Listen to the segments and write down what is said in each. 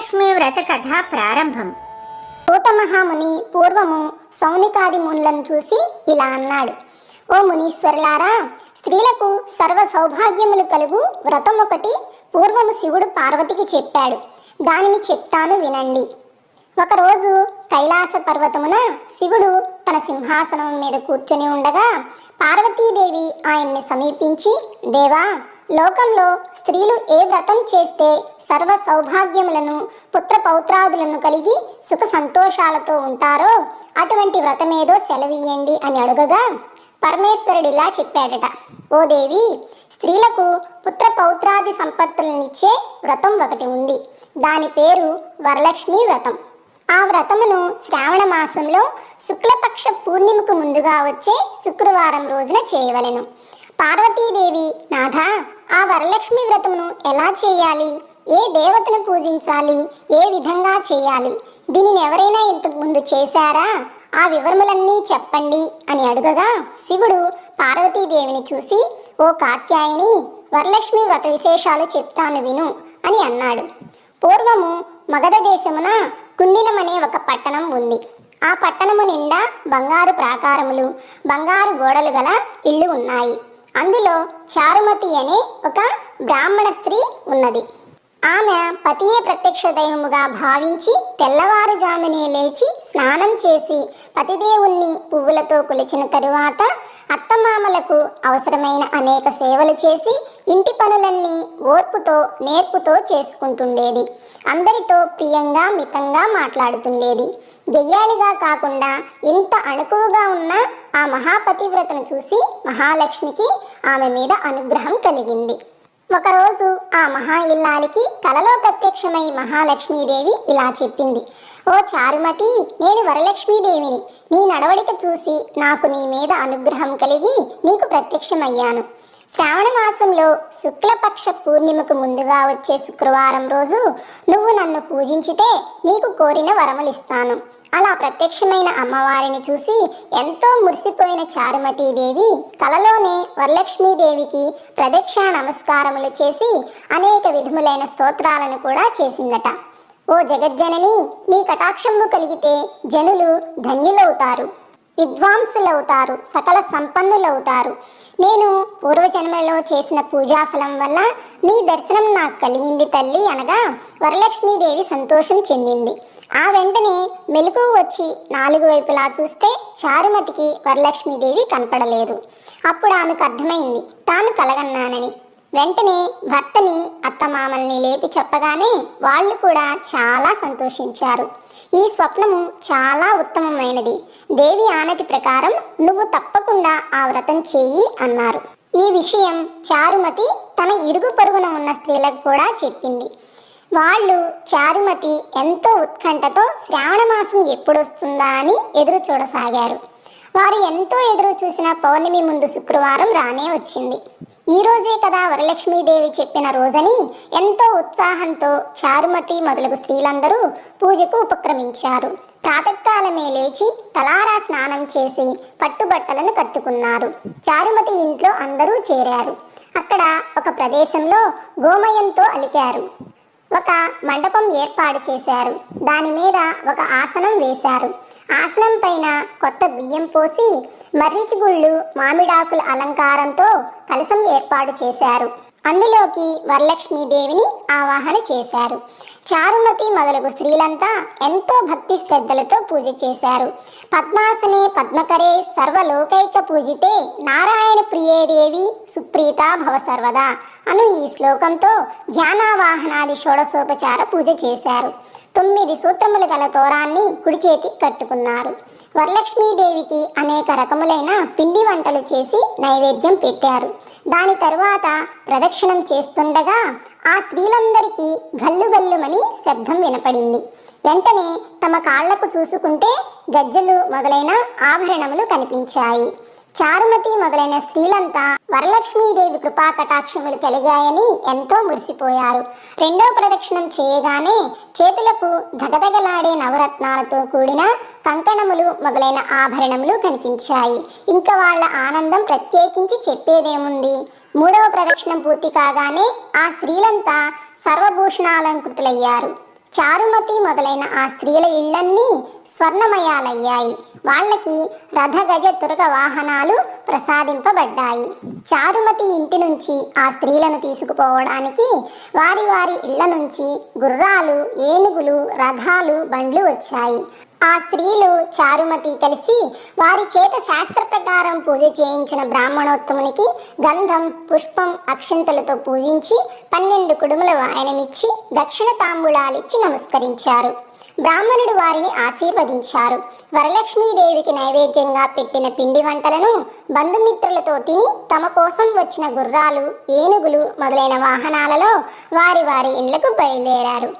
మహాలక్ష్మి వ్రత కథ ప్రారంభం. మహాముని పూర్వము సౌనికాది మునులను చూసి ఇలా అన్నాడు. ఓ మునీశ్వరులారా స్త్రీలకు సర్వ సౌభాగ్యములు కలుగు వ్రతం ఒకటి పూర్వము శివుడు పార్వతికి చెప్పాడు. దానిని చెప్తాను వినండి. ఒకరోజు కైలాస పర్వతమున శివుడు తన సింహాసనం మీద కూర్చొని ఉండగా పార్వతీదేవి ఆయన్ని సమీపించి దేవా లోకంలో స్త్రీలు ఏ వ్రతం చేస్తే సర్వ సౌభాగ్యములను పుత్ర పౌత్రాదులను కలిగి సుఖ సంతోషాలతో ఉంటారో అటువంటి వ్రతమేదో సెలవియ్యండి అని అడుగగా పరమేశ్వరుడిలా చెప్పాడట. ఓ దేవి స్త్రీలకు పుత్ర పౌత్రాది సంపత్తులనిచ్చే వ్రతం ఒకటి ఉంది. దాని పేరు వరలక్ష్మి వ్రతం. ఆ వ్రతమును శ్రావణ మాసంలో శుక్లపక్ష పూర్ణిమకు ముందుగా వచ్చే శుక్రవారం రోజున చేయవలెను. పార్వతీదేవి నాథ ఆ వరలక్ష్మి వ్రతమును ఎలా చేయాలి? ఏ దేవతను పూజించాలి? ఏ విధంగా చేయాలి? దీనిని ఎవరైనా ఇంతకు ముందు చేశారా? ఆ వివరములన్నీ చెప్పండి అని అడుగగా శివుడు పార్వతీదేవిని చూసి ఓ కాత్యాయని వరలక్ష్మి వ్రత విశేషాలు చెప్తాను విను అని అన్నాడు. పూర్వము మగధ దేశమున కుండినం అనే ఒక పట్టణం ఉంది. ఆ పట్టణము నిండా బంగారు ప్రాకారములు బంగారు గోడలు గల ఇళ్ళు ఉన్నాయి. అందులో చారుమతి అనే ఒక బ్రాహ్మణ స్త్రీ ఉన్నది. ఆమె పతియే ప్రత్యక్ష దైవముగా భావించి తెల్లవారుజామునే లేచి స్నానం చేసి పతిదేవుణ్ణి పువ్వులతో కొలిచిన తరువాత అత్తమామలకు అవసరమైన అనేక సేవలు చేసి ఇంటి పనులన్నీ ఓర్పుతో నేర్పుతో చేసుకుంటుండేది. అందరితో ప్రియంగా మితంగా మాట్లాడుతుండేది. గెయ్యాలిగా కాకుండా ఇంత అణుకువగా ఉన్న ఆ మహాపతివ్రతను చూసి మహాలక్ష్మికి ఆమె మీద అనుగ్రహం కలిగింది. ఒకరోజు ఆ మహా ఇల్లాలికి కలలో ప్రత్యక్షమై మహాలక్ష్మీదేవి ఇలా చెప్పింది. ఓ చారుమతి నేను వరలక్ష్మీదేవిని. నీ నడవడిక చూసి నాకు నీ మీద అనుగ్రహం కలిగి నీకు ప్రత్యక్షమయ్యాను. శ్రావణ మాసంలో శుక్లపక్ష పూర్ణిమకు ముందుగా వచ్చే శుక్రవారం రోజు నువ్వు నన్ను పూజించితే నీకు కోరిన వరములిస్తాను. అలా ప్రత్యక్షమైన అమ్మవారిని చూసి ఎంతో మురిసిపోయిన చారుమతీదేవి కలలోనే వరలక్ష్మీదేవికి ప్రదక్షిణ నమస్కారములు చేసి అనేక విధములైన స్తోత్రాలను కూడా చేసిందట. ఓ జగజ్జనని నీ కటాక్షము కలిగితే జనులు ధన్యులవుతారు విద్వాంసులవుతారు సకల సంపన్నులవుతారు. నేను పూర్వజన్మలో చేసిన పూజాఫలం వల్ల నీ దర్శనం నాకు కలిగింది తల్లి అనగా వరలక్ష్మీదేవి సంతోషం చెందింది. ఆ వెంటనే మెలకు వచ్చి నాలుగు వైపులా చూస్తే చారుమతికి వరలక్ష్మీదేవి కనపడలేదు. అప్పుడు ఆమెకు అర్థమైంది తాను కలగన్నానని. వెంటనే భర్తని అత్తమామల్ని లేపి చెప్పగానే వాళ్ళు కూడా చాలా సంతోషించారు. ఈ స్వప్నము చాలా ఉత్తమమైనది. దేవి ఆనతి ప్రకారం నువ్వు తప్పకుండా ఆ వ్రతం చేయి అన్నారు. ఈ విషయం చారుమతి తన ఇరుగు పొరుగున ఉన్న స్త్రీలకు కూడా చెప్పింది. వాళ్ళు చారుమతి ఎంతో ఉత్కంఠతో శ్రావణ మాసం ఎప్పుడొస్తుందా అని ఎదురు చూడసాగారు. వారు ఎంతో ఎదురు చూసిన పౌర్ణమి ముందు శుక్రవారం రానే వచ్చింది. ఈ రోజే కదా వరలక్ష్మీదేవి చెప్పిన రోజని ఎంతో ఉత్సాహంతో చారుమతి మొదలగు స్త్రీలందరూ పూజకు ఉపక్రమించారు. ప్రాతకాలమే లేచి తలారా స్నానం చేసి పట్టుబట్టలను కట్టుకున్నారు. చారుమతి ఇంట్లో అందరూ చేరారు. అక్కడ ఒక ప్రదేశంలో గోమయంతో అలికారు. ఒక మండపం ఏర్పాటు చేశారు. దాని మీద ఒక ఆసనం వేశారు. ఆసనం పైన కొత్త బియ్యం పోసి మర్రిచి గుళ్ళు మామిడాకుల అలంకారంతో కలసం ఏర్పాటు చేశారు. అందులోకి వరలక్ష్మీదేవిని ఆవాహన చేశారు. చారుమతి మొదలగు స్త్రీలంతా ఎంతో భక్తి శ్రద్ధలతో పూజ చేశారు. పద్మాసనే పద్మకరే సర్వలోకైక పూజితే నారాయణ ప్రియేదేవి సుప్రీత భవ సర్వదా అను ఈ శ్లోకంతో ధ్యానావాహనాది షోడశోపచార పూజ చేశారు. తొమ్మిది సూత్రములు గల తోరాన్ని కుడి చేతి కట్టుకున్నారు. వరలక్ష్మీదేవికి అనేక రకములైన పిండి వంటలు చేసి నైవేద్యం పెట్టారు. దాని తరువాత ప్రదక్షిణం చేస్తుండగా ఆ స్త్రీలందరికీ గల్లు గల్లుమని శబ్దం వినపడింది. వెంటనే తమ కాళ్ళకు చూసుకుంటే గజ్జలు మొదలైన ఆభరణములు కనిపించాయి. చారుమతి మొదలైన స్త్రీలంతా వరలక్ష్మీదేవి కృపా కటాక్షములు కలిగాయని ఎంతో మురిసిపోయారు. రెండో ప్రదక్షిణం చేయగానే చేతులకు దగదగలాడే నవరత్నాలతో కూడిన కంకణములు మొదలైన ఆభరణములు కనిపించాయి. ఇంకా వాళ్ళ ఆనందం ప్రత్యేకించి చెప్పేదేముంది? మూడవ ప్రదక్షిణం పూర్తి కాగానే ఆ స్త్రీలంతా సర్వభూషణాలంకృతులయ్యారు. చారుమతి మొదలైన ఆ స్త్రీల ఇళ్ళన్నీ స్వర్ణమయాలయ్యాయి. వాళ్ళకి రథ గజ తురగ వాహనాలు ప్రసాదింపబడ్డాయి. చారుమతి ఇంటి నుంచి ఆ స్త్రీలను తీసుకుపోవడానికి వారి వారి ఇళ్ళ నుంచి గుర్రాలు ఏనుగులు రథాలు బండ్లు వచ్చాయి. ఆ స్త్రీలు చారుమతి కలిసి వారి చేత శాస్త్ర ప్రకారం పూజ చేయించిన బ్రాహ్మణోత్తమునికి గంధం పుష్పం అక్షంతలతో పూజించి పన్నెండు కుడుముల వాయనమిచ్చి దక్షిణ తాంబూలాలిచ్చి నమస్కరించారు. బ్రాహ్మణుడు వారిని ఆశీర్వదించారు. వరలక్ష్మీదేవికి నైవేద్యంగా పెట్టిన పిండి వంటలను బంధుమిత్రులతో తిని తమ కోసం వచ్చిన గుర్రాలు ఏనుగులు మొదలైన వాహనాలలో వారి వారి ఇండ్లకు బయలుదేరారు.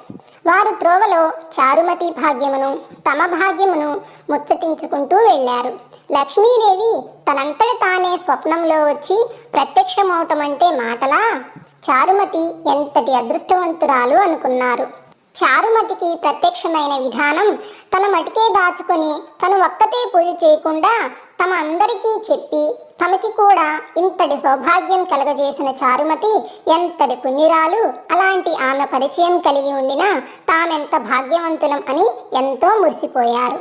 వారు త్రోవలో చారుమతి భాగ్యమును తమ భాగ్యమును ముచ్చటించుకుంటూ వెళ్ళారు. లక్ష్మీదేవి తనంతట తానే స్వప్నంలో వచ్చి ప్రత్యక్షమవటం అంటే మాటలా? చారుమతి ఎంతటి అదృష్టవంతురాలు అనుకున్నారు. చారుమతికి ప్రత్యక్షమైన విధానం తన మటికే దాచుకొని తను ఒక్కతే పూజ చేయకుండా తమ అందరికీ చెప్పి తమకి కూడా ఇంతటి సౌభాగ్యం కలగజేసిన చారుమతి ఎంతటి పుణ్యురాలు అలాంటి ఆమె పరిచయం కలిగి ఉండినా తామెంత భాగ్యవంతులం అని ఎంతో మురిసిపోయారు.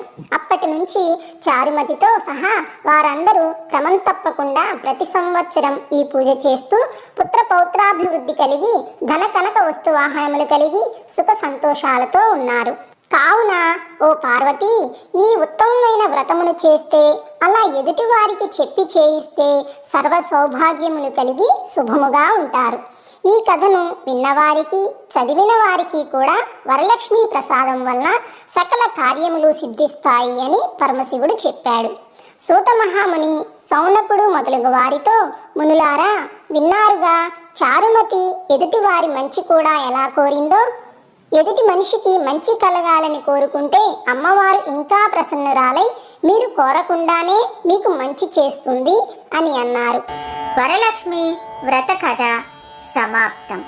అప్పటి నుంచి చారుమతితో సహా వారందరూ క్రమం తప్పకుండా ప్రతి సంవత్సరం ఈ పూజ చేస్తూ పుత్ర పౌత్రాభివృద్ధి కలిగి ధన కనక వస్తువాహనములు కలిగి సుఖ సంతోషాలతో ఉన్నారు. కావున ఓ పార్వతి ఈ ఉత్తమమైన వ్రతమును చేస్తే అలా ఎదుటి వారికి చెప్పి చేయిస్తే సర్వ సౌభాగ్యములు కలిగి శుభముగా ఉంటారు. ఈ కథను విన్నవారికి చదివిన వారికి కూడా వరలక్ష్మి ప్రసాదం వల్ల సకల కార్యములు సిద్ధిస్తాయి అని పరమశివుడు చెప్పాడు. సూత మహాముని సౌనకుడు మొదలగు వారితో మునులారా విన్నారుగా చారుమతి ఎదుటి వారి మంచి కూడా ఎలా కోరిందో? ఎదుటి మనిషికి మంచి కలగాలని కోరుకుంటే అమ్మవారు ఇంకా ప్రసన్నురాలై మీరు కోరకుండానే మీకు మంచి చేస్తుంది అని అన్నారు. వరలక్ష్మి వ్రత కథ. సమాప్తం